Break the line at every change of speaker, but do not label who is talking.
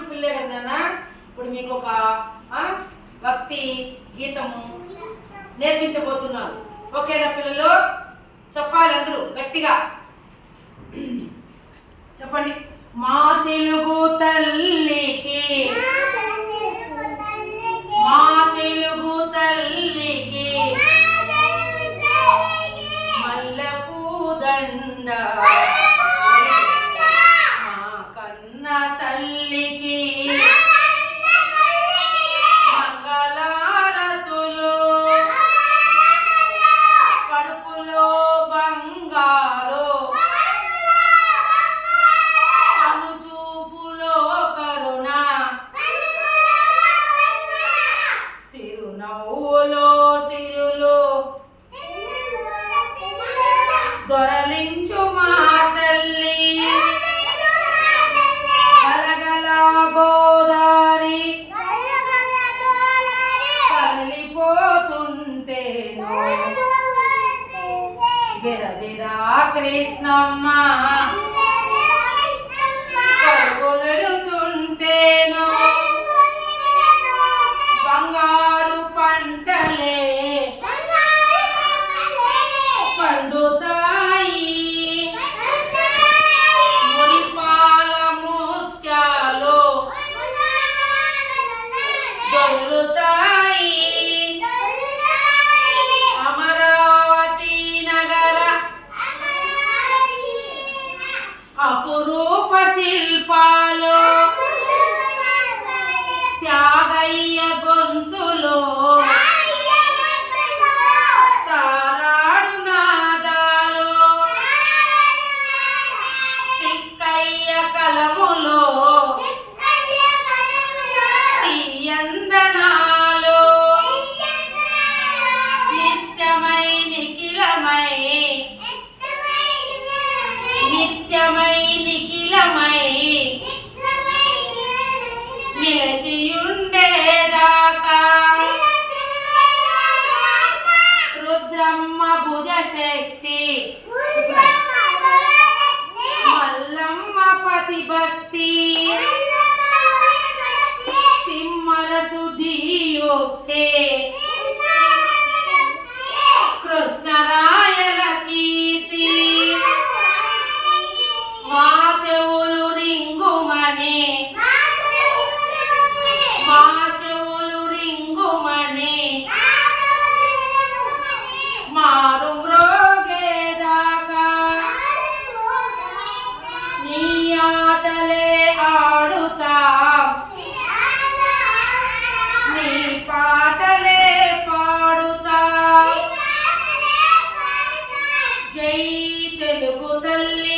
ఇప్పుడు మీకు ఒక భక్తి గీతము నేర్పించబోతున్నాను ఓకేనా పిల్లలు? చెప్పాలి అందరూ గట్టిగా. చెప్పండి. మా తెలుగు తల్లికి మా తెలుగు తల్లికి మల్లెపూదండ మా కన్న సిరునవ్వులో సిరులో దొరలించు మా తల్లి. గలగల గోదారి కదిలిపోతుంటేను విరవిరా కృష్ణమ్మ. కరుగులెడుతుంటేను అపురూప శిల్పాలు త్యాగయ్య గొంతులో. తారాడు నాదాలు. తిక్కయ్య కలములో. నిలచియుండేదాకా రుద్రమ్మ భుజ శక్తి మల్లమ్మ పతి మారు మ్రోగేదాకా నీ ఆటలే ఆడుతా. నీ పాటలే తెలుగు తల్లి.